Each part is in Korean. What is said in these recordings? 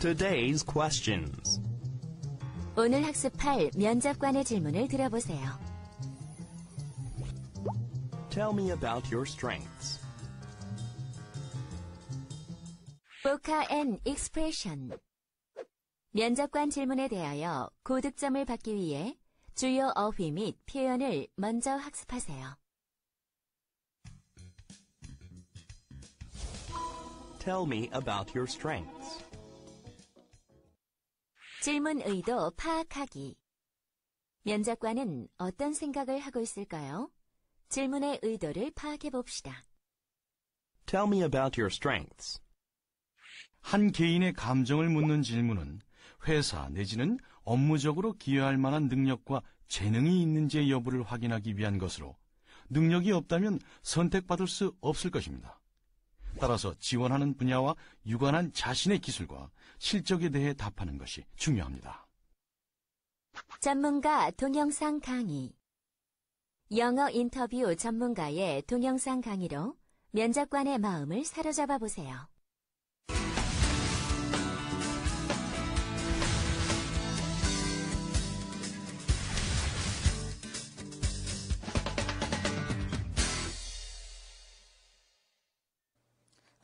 Today's questions. 오늘 학습할 면접관의 질문을 들어보세요. Tell me about your strengths. Voca and Expression 면접관 질문에 대하여 고득점을 받기 위해 주요 어휘 및 표현을 먼저 학습하세요. Tell me about your strengths. 질문 의도 파악하기 면접관은 어떤 생각을 하고 있을까요? 질문의 의도를 파악해 봅시다. Tell me about your strengths. 한 개인의 감정을 묻는 질문은 회사 내지는 업무적으로 기여할 만한 능력과 재능이 있는지의 여부를 확인하기 위한 것으로 능력이 없다면 선택받을 수 없을 것입니다. 따라서 지원하는 분야와 유관한 자신의 기술과 실적에 대해 답하는 것이 중요합니다. 전문가 동영상 강의 영어 인터뷰 전문가의 동영상 강의로 면접관의 마음을 사로잡아 보세요.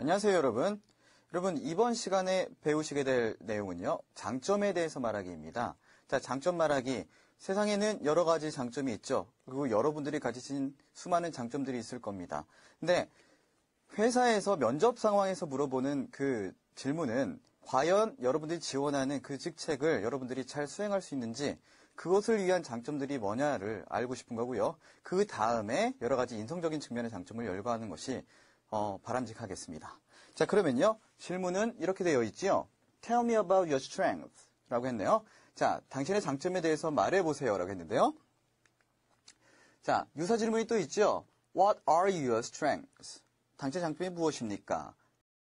안녕하세요, 여러분. 여러분, 이번 시간에 배우시게 될 내용은요, 장점에 대해서 말하기입니다. 자, 장점 말하기. 세상에는 여러 가지 장점이 있죠. 그리고 여러분들이 가지신 수많은 장점들이 있을 겁니다. 근데 회사에서 면접 상황에서 물어보는 그 질문은 과연 여러분들이 지원하는 그 직책을 여러분들이 잘 수행할 수 있는지 그것을 위한 장점들이 뭐냐를 알고 싶은 거고요. 그 다음에 여러 가지 인성적인 측면의 장점을 열거하는 것이 어, 바람직하겠습니다. 자, 그러면요. 질문은 이렇게 되어 있지요. Tell me about your strengths 라고 했네요. 자, 당신의 장점에 대해서 말해보세요 라고 했는데요. 자, 유사 질문이 또 있죠. What are your strengths? 당신의 장점이 무엇입니까?